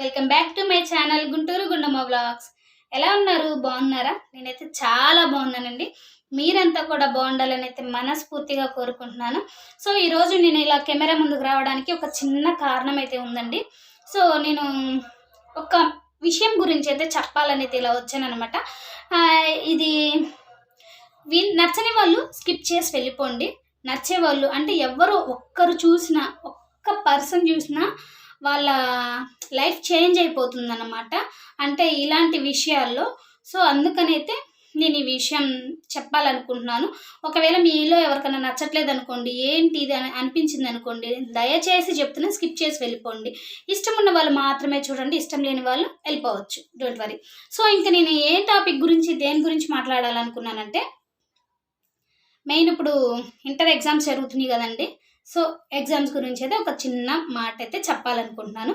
Welcome back to my channel Guntur Gundamma vlogs. ఎలా ఉన్నారు? బాగున్నారా? నేనైతే చాలా బాగున్నానండి. మీరంతా కూడా బాగుండాలని అయితే మనస్ఫూర్తిగా కోరుకుంటున్నాను. సో ఈరోజు నేను ఇలా కెమెరా ముందుకు రావడానికి ఒక చిన్న కారణం అయితే ఉందండి. సో నేను ఒక విషయం గురించి అయితే చెప్పాలని అయితే ఇలా వచ్చానమాట ఇది వీ నచ్చని వాళ్ళు స్కిప్ చేసి వెళ్ళిపోండి. నచ్చేవాళ్ళు అంటే ఎవరు ఒక్కరు చూసినా ఒక్క పర్సన్ చూసినా వాళ్ళ లైఫ్ చేంజ్ అయిపోతుంది అనమాట అంటే ఇలాంటి విషయాల్లో. సో అందుకనైతే నేను ఈ విషయం చెప్పాలనుకుంటున్నాను. ఒకవేళ మీలో ఎవరికైనా నచ్చట్లేదు అనుకోండి ఏంటి ఇది అని అనిపించింది అనుకోండి దయచేసి చెప్తున్నా స్కిప్ చేసి వెళ్ళిపోండి. ఇష్టం ఉన్న వాళ్ళు మాత్రమే చూడండి ఇష్టం లేని వాళ్ళు వెళ్ళిపోవచ్చు. Don't worry. సో ఇంకా నేను ఏ టాపిక్ గురించి దేని గురించి మాట్లాడాలనుకున్నానంటే మెయిన్ ఇప్పుడు ఇంటర్ ఎగ్జామ్స్ జరుగుతున్నాయి కదండి. సో ఎగ్జామ్స్ గురించి అయితే ఒక చిన్న మాట అయితే చెప్పాలనుకుంటున్నాను.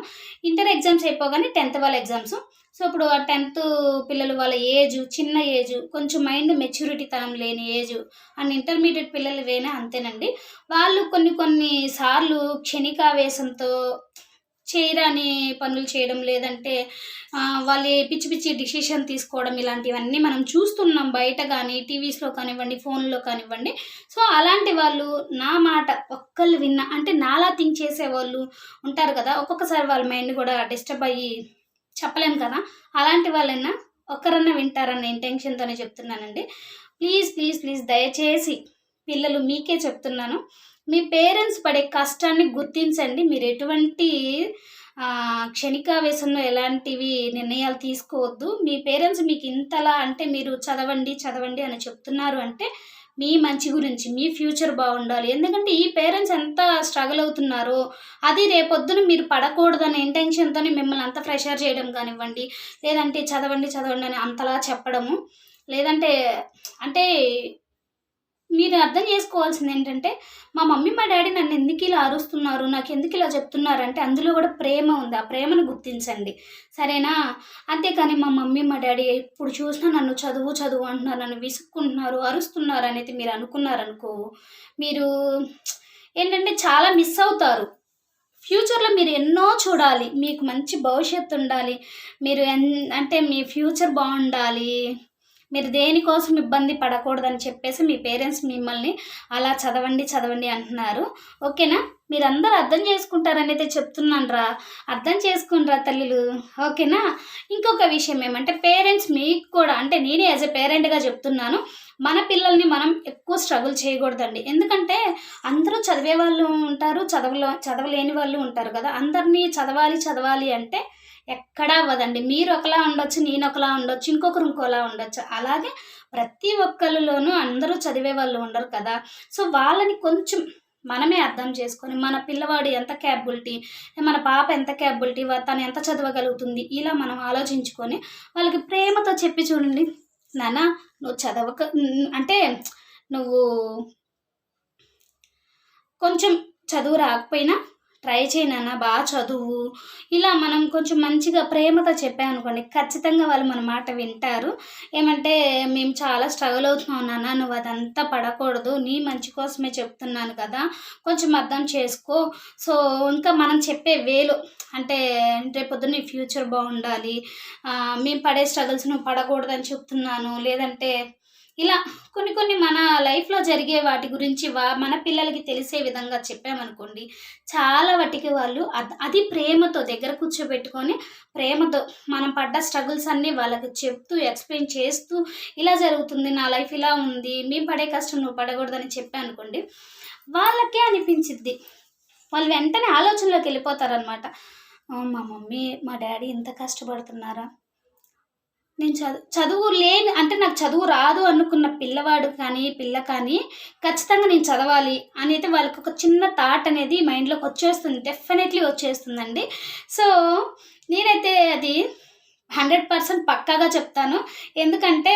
ఇంటర్ ఎగ్జామ్స్ అయిపోగానే టెన్త్ వాళ్ళ ఎగ్జామ్స్ సో ఇప్పుడు ఆ టెన్త్ పిల్లలు వాళ్ళ ఏజ్ చిన్న ఏజ్ కొంచెం మైండ్ మెచ్యూరిటీ తనం లేని ఏజ్ అండ్ ఇంటర్మీడియట్ పిల్లలు వేనా అంతేనండి. వాళ్ళు కొన్ని కొన్ని సార్లు క్షణికావేశంతో చేయరాని పనులు చేయడం లేదంటే వాళ్ళు పిచ్చి పిచ్చి డిసిషన్ తీసుకోవడం ఇలాంటివన్నీ మనం చూస్తున్నాం బయట కానీ టీవీస్లో కానివ్వండి ఫోన్లో కానివ్వండి. సో అలాంటి వాళ్ళు నా మాట ఒక్కళ్ళు విన్న అంటే నాలా థింక్ చేసే వాళ్ళు ఉంటారు కదా ఒక్కొక్కసారి వాళ్ళ మైండ్ కూడా డిస్టర్బ్ అయ్యి చెప్పలేము కదా అలాంటి వాళ్ళైనా ఒక్కరన్నా వింటారన్న ఇంటెన్షన్తోనే చెప్తున్నానండి. ప్లీజ్ ప్లీజ్ ప్లీజ్ దయచేసి పిల్లలు మీకే చెప్తున్నాను. మీ పేరెంట్స్ పడే కష్టాన్ని గుర్తించండి. మీరు ఎటువంటి క్షణికావేశంలో ఎలాంటివి నిర్ణయాలు తీసుకోవద్దు. మీ పేరెంట్స్ మీకు ఇంతలా అంటే మీరు చదవండి చదవండి అని చెప్తున్నారు అంటే మీ మంచి గురించి మీ ఫ్యూచర్ బాగుండాలి. ఎందుకంటే ఈ పేరెంట్స్ ఎంత స్ట్రగుల్ అవుతున్నారో అది రేపొద్దున మీరు పడకూడదనే ఇంటెన్షన్తోనే మిమ్మల్ని అంత ప్రెషర్ చేయడం కానివ్వండి లేదంటే చదవండి చదవండి అని అంతలా చెప్పడము. లేదంటే అంటే మీరు అర్థం చేసుకోవాల్సింది ఏంటంటే మా మమ్మీ మా డాడీ నన్ను ఎందుకు ఇలా అరుస్తున్నారు? నాకు ఎందుకు ఇలా చెప్తున్నారు? అంటే అందులో కూడా ప్రేమ ఉంది. ఆ ప్రేమను గుర్తించండి. సరేనా? అంతేకాని మా మమ్మీ మా డాడీ ఎప్పుడు చూసినా నన్ను చదువు చదువు అంటున్నారు. నన్ను విసుక్కుంటున్నారు అరుస్తున్నారు అనేది మీరు అనుకున్నారనుకో మీరు ఏంటంటే చాలా మిస్ అవుతారు. ఫ్యూచర్లో మీరు ఎన్నో చూడాలి. మీకు మంచి భవిష్యత్తు ఉండాలి. మీరు ఎన్ అంటే మీ ఫ్యూచర్ బాగుండాలి. మీరు దేనికోసం ఇబ్బంది పడకూడదని చెప్పేసి మీ పేరెంట్స్ మిమ్మల్ని అలా చదవండి చదవండి అంటున్నారు. ఓకేనా? మీరు అర్థం చేసుకుంటారని అయితే చెప్తున్నాను రా అర్థం చేసుకుంటారా తల్లిలు. ఓకేనా? ఇంకొక విషయం ఏమంటే పేరెంట్స్ మీకు కూడా అంటే నేనే యాజ్ ఎ పేరెంట్గా చెప్తున్నాను మన పిల్లల్ని మనం ఎక్కువ స్ట్రగుల్ చేయకూడదండి. ఎందుకంటే అందరూ చదివే వాళ్ళు ఉంటారు చదవలో చదవలేని వాళ్ళు ఉంటారు కదా. అందరినీ చదవాలి చదవాలి అంటే ఎక్కడా అవ్వదండి. మీరు ఒకలా ఉండొచ్చు నేను ఒకలా ఉండొచ్చు ఇంకొకరు ఇంకోలా ఉండొచ్చు. అలాగే ప్రతి ఒక్కరిలోనూ అందరూ చదివే వాళ్ళు ఉండరు కదా. సో వాళ్ళని కొంచెం మనమే అర్థం చేసుకొని మన పిల్లవాడు ఎంత క్యాపబిలిటీ మన పాప ఎంత క్యాపబిలిటీ తను ఎంత చదవగలుగుతుంది ఇలా మనం ఆలోచించుకొని వాళ్ళకి ప్రేమతో చెప్పి చూడండి. నాన్న నువ్వు చదవక అంటే నువ్వు కొంచెం చదువు రాకపోయినా ట్రై చేయనన్నా బాగా చదువు. ఇలా మనం కొంచెం మంచిగా ప్రేమతో చెప్పామనుకోండి ఖచ్చితంగా వాళ్ళు మన మాట వింటారు. ఏమంటే మేము చాలా స్ట్రగుల్ అవుతున్నాం నాన్న నువ్వు అదంతా పడకూడదు నీ మంచి కోసమే చెప్తున్నాను కదా కొంచెం అర్థం చేసుకో. సో ఇంకా మనం చెప్పే వేలు అంటే రేపొద్దు నీ ఫ్యూచర్ బాగుండాలి మేము పడే స్ట్రగుల్స్ నువ్వు పడకూడదని చెప్తున్నాను లేదంటే ఇలా కొన్ని కొన్ని మన లైఫ్లో జరిగే వాటి గురించి వా మన పిల్లలకి తెలిసే విధంగా చెప్పామనుకోండి చాలా వాటికి వాళ్ళు అది ప్రేమతో దగ్గర కూర్చోబెట్టుకొని ప్రేమతో మనం పడ్డ స్ట్రగుల్స్ అన్నీ వాళ్ళకి చెప్తూ ఎక్స్ప్లెయిన్ చేస్తూ ఇలా జరుగుతుంది నా లైఫ్ ఇలా ఉంది మేము పడే కష్టం నువ్వు పడకూడదని చెప్పానుకోండి వాళ్ళకే అనిపించిద్ది. వాళ్ళు వెంటనే ఆలోచనలోకి వెళ్ళిపోతారనమాట మా మమ్మీ మా డాడీ ఇంత కష్టపడుతున్నారా? నేను చదువు చదువు లేని అంటే నాకు చదువు రాదు అనుకున్న పిల్లవాడు కానీ పిల్ల కానీ ఖచ్చితంగా నేను చదవాలి అనేది వాళ్ళకి ఒక చిన్న థాట్ అనేది మైండ్లోకి వచ్చేస్తుంది. డెఫినెట్లీ వచ్చేస్తుందండి. సో నేనైతే అది హండ్రెడ్ పర్సెంట్ పక్కాగా చెప్తాను. ఎందుకంటే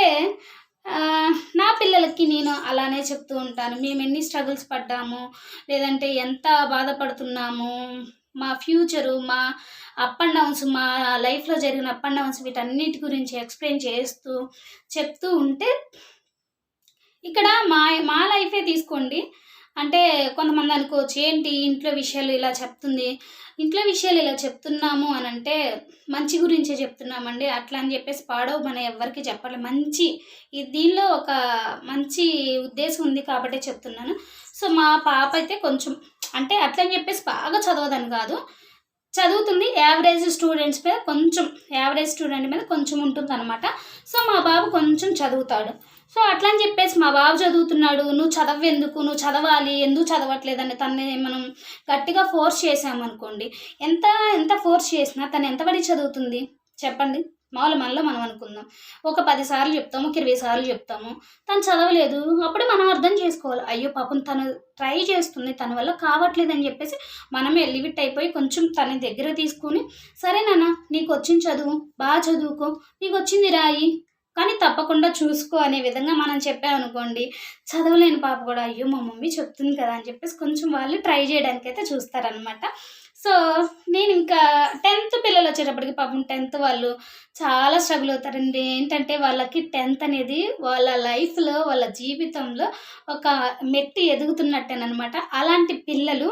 నా పిల్లలకి నేను అలానే చెప్తూ ఉంటాను. మేము ఎన్ని స్ట్రగుల్స్ పడ్డాము? లేదంటే ఎంత బాధపడుతున్నాము? మా ఫ్యూచరు మా అప్ అండ్ డౌన్స్ మా లైఫ్లో జరిగిన అప్ అండ్ డౌన్స్ వీటన్నిటి గురించి ఎక్స్ప్లెయిన్ చేస్తూ చెప్తూ ఉంటే ఇక్కడ మా మా లైఫే తీసుకోండి. అంటే కొంతమంది అనుకోవచ్చు ఏంటి ఇంట్లో విషయాలు ఇలా చెప్తుంది? ఇంట్లో విషయాలు ఇలా చెప్తున్నాము అని అంటే మంచి గురించే చెప్తున్నామండి. అట్లా అని చెప్పేసి పాడవు మనం ఎవరికి చెప్పాలి మంచి ఈ దీనిలో ఒక మంచి ఉద్దేశం ఉంది కాబట్టి చెప్తున్నాను. సో మా పాప అయితే కొంచెం అంటే అట్లా అని చెప్పేసి బాగా చదవదని కాదు. చదువుతుంది. యావరేజ్ స్టూడెంట్స్ మీద కొంచెం యావరేజ్ స్టూడెంట్ మీద కొంచెం ఉంటుంది అనమాట సో మా బాబు కొంచెం చదువుతాడు. సో అట్లా అని చెప్పేసి మా బాబు చదువుతున్నాడు. నువ్వు చదవెందుకు? నువ్వు చదవాలి. ఎందుకు చదవట్లేదని తనని మనం గట్టిగా ఫోర్స్ చేసామనుకోండి ఎంత ఎంత ఫోర్స్ చేసినా తను ఎంతబడి చదువుతుంది? చెప్పండి. మామూలు మనలో మనం అనుకుందాం. ఒక పది సార్లు చెప్తాము ఒక ఇరవై సార్లు చెప్తాము. తను చదవలేదు. అప్పుడు మనం అర్థం చేసుకోవాలి. అయ్యో పాపం తను ట్రై చేస్తుంది. తన వల్ల కావట్లేదు అని చెప్పేసి మనమే లిమిట్ అయిపోయి కొంచెం తన దగ్గర తీసుకుని సరే నాన్న నీకు వచ్చింది చదువు. బాగా చదువుకో. నీకు వచ్చింది రాయి. కానీ తప్పకుండా చూసుకో అనే విధంగా మనం చెప్పామనుకోండి చదవలేని పాప కూడా అయ్యో మా మమ్మీ చెప్తుంది కదా అని చెప్పేసి కొంచెం వాళ్ళు ట్రై చేయడానికి అయితే చూస్తారనమాట సో నేను ఇంకా టెన్త్ పిల్లలు వచ్చేటప్పటికి పాపం టెన్త్ వాళ్ళు చాలా స్ట్రగుల్ అవుతారండి. ఏంటంటే వాళ్ళకి టెన్త్ అనేది వాళ్ళ లైఫ్లో వాళ్ళ జీవితంలో ఒక మెట్టి ఎదుగుతున్నట్టేనమాట అలాంటి పిల్లలు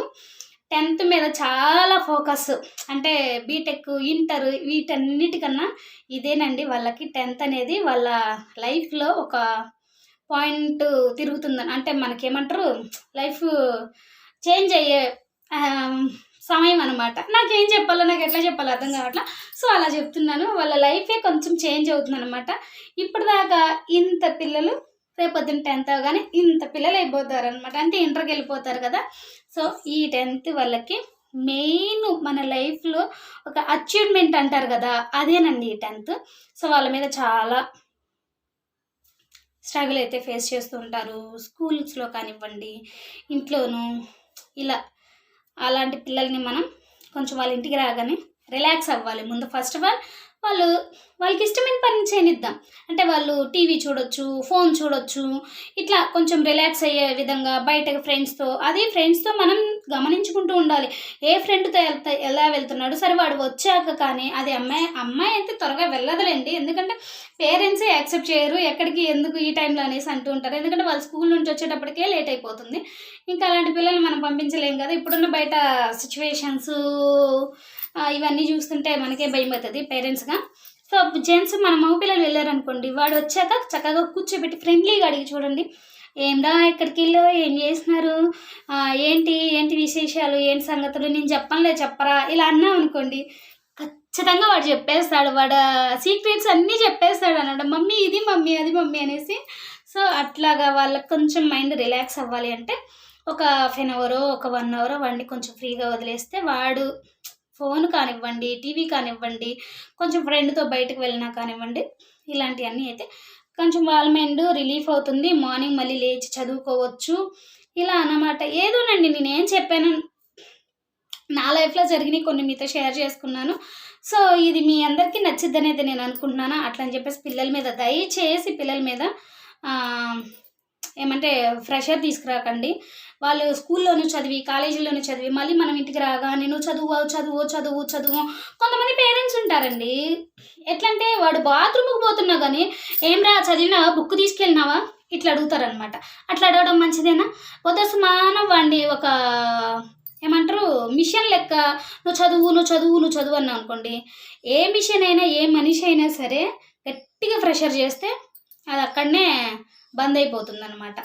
టెన్త్ మీద చాలా ఫోకస్. అంటే బీటెక్ ఇంటర్ వీటన్నిటికన్నా ఇదేనండి వాళ్ళకి టెన్త్ అనేది వాళ్ళ లైఫ్లో ఒక పాయింట్ తిరుగుతుందని. అంటే మనకేమంటారు లైఫ్ చేంజ్ అయ్యే సమయం అనమాట నాకేం చెప్పాలో నాకు ఎట్లా చెప్పాలో అర్థం కావట్లా. సో అలా చెప్తున్నాను. వాళ్ళ లైఫే కొంచెం చేంజ్ అవుతుంది అనమాట ఇప్పటిదాకా ఇంత పిల్లలు రేపొద్దున టెన్త్ అవగానే ఇంత పిల్లలు అయిపోతారు అనమాట అంటే ఇంటర్కి వెళ్ళిపోతారు కదా. సో ఈ టెన్త్ వాళ్ళకి మెయిన్ మన లైఫ్లో ఒక అచీవ్మెంట్ అంటారు కదా. అదేనండి ఈ టెన్త్. సో వాళ్ళ మీద చాలా స్ట్రగుల్ అయితే ఫేస్ చేస్తూ ఉంటారు. స్కూల్స్లో కానివ్వండి ఇంట్లోనూ ఇలా అలాంటి పిల్లల్ని మనం కొంచెం వాళ్ళ ఇంటికి రాగానే రిలాక్స్ అవ్వాలి. ముందు ఫస్ట్ ఆఫ్ ఆల్ వాళ్ళు వాళ్ళకి ఇష్టమైన పని చేయనిద్దాం. అంటే వాళ్ళు టీవీ చూడొచ్చు ఫోన్ చూడొచ్చు ఇట్లా కొంచెం రిలాక్స్ అయ్యే విధంగా బయటకు ఫ్రెండ్స్తో అది ఫ్రెండ్స్తో మనం గమనించుకుంటూ ఉండాలి. ఏ ఫ్రెండ్తో వెళ్తా ఎలా వెళ్తున్నాడు సరే వాడు వచ్చాక కానీ అది అమ్మాయి అమ్మాయి అయితే త్వరగా వెళ్ళదులేండి. ఎందుకంటే పేరెంట్సే యాక్సెప్ట్ చేయరు ఎక్కడికి ఎందుకు ఈ టైంలో అనేసి అంటూ ఉంటారు. ఎందుకంటే వాళ్ళు స్కూల్ నుంచి వచ్చేటప్పటికే లేట్ అయిపోతుంది. ఇంకా అలాంటి పిల్లల్ని మనం పంపించలేం కదా. ఇప్పుడున్న బయట సిచ్యువేషన్స్ ఇవన్నీ చూస్తుంటే మనకే భయం అవుతుంది పేరెంట్స్గా సో జెంట్స్ మన మగపిల్లలు వెళ్ళారనుకోండి వాడు వచ్చాక చక్కగా కూర్చోబెట్టి ఫ్రెండ్లీగా అడిగి చూడండి. ఏందా ఎక్కడికి వెళ్ళో ఏం చేస్తున్నారు? ఏంటి? ఏంటి విశేషాలు? ఏంటి సంగతులు? నేను చెప్పనులే చెప్పరా? ఇలా అన్నాం అనుకోండి ఖచ్చితంగా వాడు చెప్పేస్తాడు. వాడు సీక్రెట్స్ అన్నీ చెప్పేస్తాడు అన్నాడు. మమ్మీ ఇది మమ్మీ అది మమ్మీ అనేసి. సో అట్లాగా వాళ్ళకి కొంచెం మైండ్ రిలాక్స్ అవ్వాలి అంటే ఒక హాఫ్ అన్ అవరో ఒక వన్ అవరో వాడిని కొంచెం ఫ్రీగా వదిలేస్తే వాడు ఫోన్ కానివ్వండి టీవీ కానివ్వండి కొంచెం ఫ్రెండ్తో బయటకు వెళ్ళినా కానివ్వండి ఇలాంటివన్నీ అయితే కొంచెం వాళ్ళ మైండ్ రిలీఫ్ అవుతుంది. మార్నింగ్ మళ్ళీ లేచి చదువుకోవచ్చు. ఇలా అన్నమాట. ఏదోనండి నేనేం చెప్పాను నా లైఫ్లో జరిగినాయి కొన్ని మీతో షేర్ చేసుకున్నాను. సో ఇది మీ అందరికీ నచ్చిద్ది నేను అనుకుంటున్నాను? అట్లా అని చెప్పేసి పిల్లల మీద దయచేసి పిల్లల మీద ఏమంటే ఫ్రెషర్ తీసుకురాకండి. వాళ్ళు స్కూల్లోనూ చదివి కాలేజీలోనూ చదివి మళ్ళీ మనం ఇంటికి రాగా నేను చదువు చదువు చదువు చదువు కొంతమంది పేరెంట్స్ ఉంటారండి. ఎట్లంటే వాడు బాత్రూమ్కి పోతున్నా కానీ ఏం రా చదివినావా? బుక్ తీసుకెళ్ళినావా? ఇట్లా అడుగుతారనమాట అట్లా అడగడం మంచిదేనా? పొద్దు సమానం వాడిని ఒక ఏమంటారు? మిషన్ లెక్క. నువ్వు చదువు నువ్వు చదువు నువ్వు చదువు అన్నావు అనుకోండి. ఏ మిషన్ అయినా ఏ మనిషి అయినా సరే గట్టిగా ప్రెషర్ చేస్తే అది అక్కడనే బంద్ అయిపోతుంది అనమాట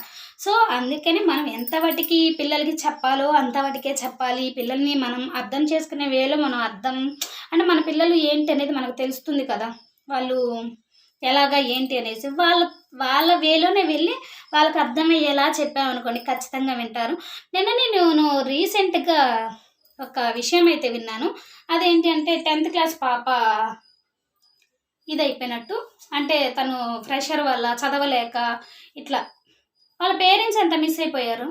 సో అందుకని మనం ఎంత వాటికి పిల్లలకి చెప్పాలో అంత వాటికే చెప్పాలి. పిల్లల్ని మనం అర్థం చేసుకునే వేలో మనం అర్థం అంటే మన పిల్లలు ఏంటి అనేది మనకు తెలుస్తుంది కదా. వాళ్ళు ఎలాగా ఏంటి అనేసి వాళ్ళ వాళ్ళ వేలోనే వెళ్ళి వాళ్ళకి అర్థమయ్యేలా చెప్పామనుకోండి ఖచ్చితంగా వింటారు. నిన్న నేను రీసెంట్గా ఒక విషయం అయితే విన్నాను. అదేంటి అంటే టెన్త్ క్లాస్ పాప ఇది అయిపోయినట్టు అంటే తను ఫ్రెషర్ వల్ల చదవలేక ఇట్లా. వాళ్ళ పేరెంట్స్ ఎంత మిస్ అయిపోయారు?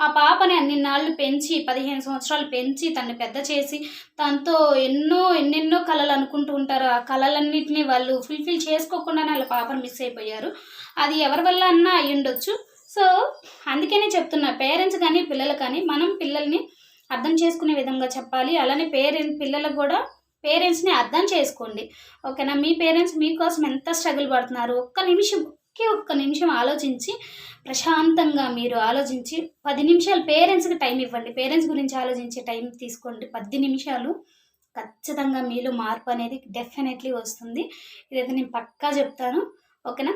ఆ పాపని అన్ని నాళ్ళు పెంచి పదిహేను సంవత్సరాలు పెంచి తన్ని పెద్ద చేసి తనతో ఎన్నో ఎన్నెన్నో కళలు అనుకుంటూ ఉంటారు. ఆ కళలన్నింటినీ వాళ్ళు ఫుల్ఫిల్ చేసుకోకుండానే వాళ్ళ పాపను మిస్ అయిపోయారు. అది ఎవరి వల్ల అన్నా అయి ఉండొచ్చు సో అందుకనే చెప్తున్నా పేరెంట్స్ కానీ పిల్లలు కానీ మనం పిల్లల్ని అర్థం చేసుకునే విధంగా చెప్పాలి. అలానే పేరెంట్ పిల్లలకు కూడా పేరెంట్స్ని అర్థం చేసుకోండి. ఓకేనా? మీ పేరెంట్స్ మీకోసం ఎంత స్ట్రగుల్ పడుతున్నారు? ఒక్క నిమిషం ఒకే ఒక్క నిమిషం ఆలోచించి ప్రశాంతంగా మీరు ఆలోచించి పది నిమిషాలు పేరెంట్స్కి టైం ఇవ్వండి. పేరెంట్స్ గురించి ఆలోచించే టైం తీసుకోండి. పది నిమిషాలు ఖచ్చితంగా మీలో మార్పు అనేది డెఫినెట్లీ వస్తుంది. ఇదైతే నేను పక్కా చెప్తాను. ఓకేనా?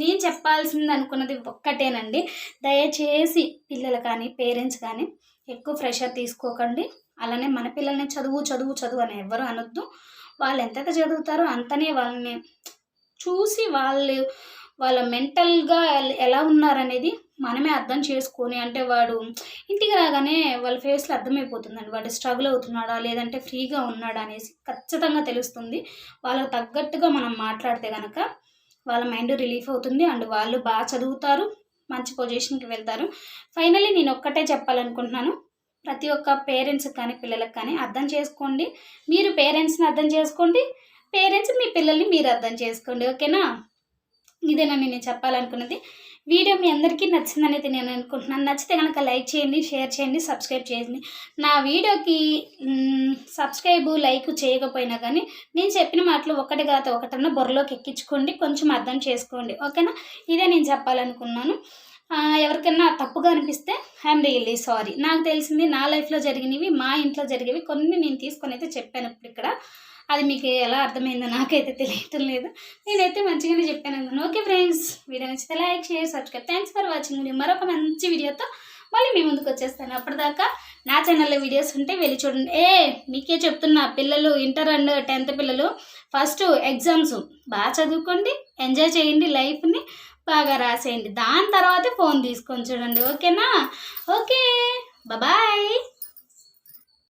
నేను చెప్పాల్సింది అనుకున్నది ఒక్కటేనండి. దయచేసి పిల్లలు కానీ పేరెంట్స్ కానీ ఎక్కువ ప్రెషర్ తీసుకోకండి. అలానే మన పిల్లల్ని చదువు చదువు చదువు అని ఎవరు అనొద్దు. వాళ్ళు ఎంతైతే చదువుతారో అంతనే వాళ్ళని చూసి వాళ్ళు వాళ్ళ మెంటల్గా ఎలా ఉన్నారనేది మనమే అర్థం చేసుకొని అంటే వాడు ఇంటికి రాగానే వాళ్ళ ఫేస్లో అర్థమైపోతుందండి. వాడు స్ట్రగుల్ అవుతున్నాడా లేదంటే ఫ్రీగా ఉన్నాడా అనేసి ఖచ్చితంగా తెలుస్తుంది. వాళ్ళకు తగ్గట్టుగా మనం మాట్లాడితే కనుక వాళ్ళ మైండ్ రిలీఫ్ అవుతుంది. అండ్ వాళ్ళు బాగా చదువుతారు మంచి పొజిషన్కి వెళ్తారు. ఫైనలీ నేను ఒక్కటే చెప్పాలనుకుంటున్నాను. ప్రతి ఒక్క పేరెంట్స్కి కానీ పిల్లలకు కానీ అర్థం చేసుకోండి. మీరు పేరెంట్స్ని అర్థం చేసుకోండి. పేరెంట్స్ మీ పిల్లల్ని మీరు అర్థం చేసుకోండి. ఓకేనా ఇదేనండి నేను చెప్పాలనుకున్నది? వీడియో మీ అందరికీ నచ్చిందనేది నేను అనుకుంటున్నాను. నచ్చితే కనుక లైక్ చేయండి షేర్ చేయండి సబ్స్క్రైబ్ చేయండి. నా వీడియోకి సబ్స్క్రైబ్ లైక్ చేయకపోయినా కానీ నేను చెప్పిన మాటలు ఒకటి కాదు ఒకటన్నా బొర్రలోకి ఎక్కించుకోండి. కొంచెం అర్థం చేసుకోండి. ఓకేనా ఇదే నేను చెప్పాలనుకున్నాను. ఎవరికైనా తప్పుగా అనిపిస్తే ఐఎమ్ రియల్లీ సారీ నాకు తెలిసింది నా లైఫ్లో జరిగినవి మా ఇంట్లో జరిగేవి కొన్ని నేను తీసుకొని అయితే చెప్పాను ఇప్పుడు ఇక్కడ. అది మీకు ఎలా అర్థమైందో నాకైతే తెలియటం లేదు. నేనైతే మంచిగానే చెప్పాను అనుకున్నాను ఓకే ఫ్రెండ్స్ వీడియో నచ్చితే like share subscribe thanks for watching video మరొక మంచి వీడియోతో మళ్ళీ మీ ముందుకు వచ్చేస్తాను. అప్పటిదాకా నా ఛానల్లో వీడియోస్ ఉంటే వెళ్ళి చూడండి. ఏ మీకే చెప్తున్నా పిల్లలు ఇంటర్ అండ్ టెన్త్ పిల్లలు ఫస్ట్ ఎగ్జామ్స్. బాగా చదువుకోండి ఎంజాయ్ చేయండి లైఫ్ని. బాగా రాసేయండి. దాని తర్వాత ఫోన్ తీసుకొని చూడండి. ఓకేనా? ఓకే. బాయ్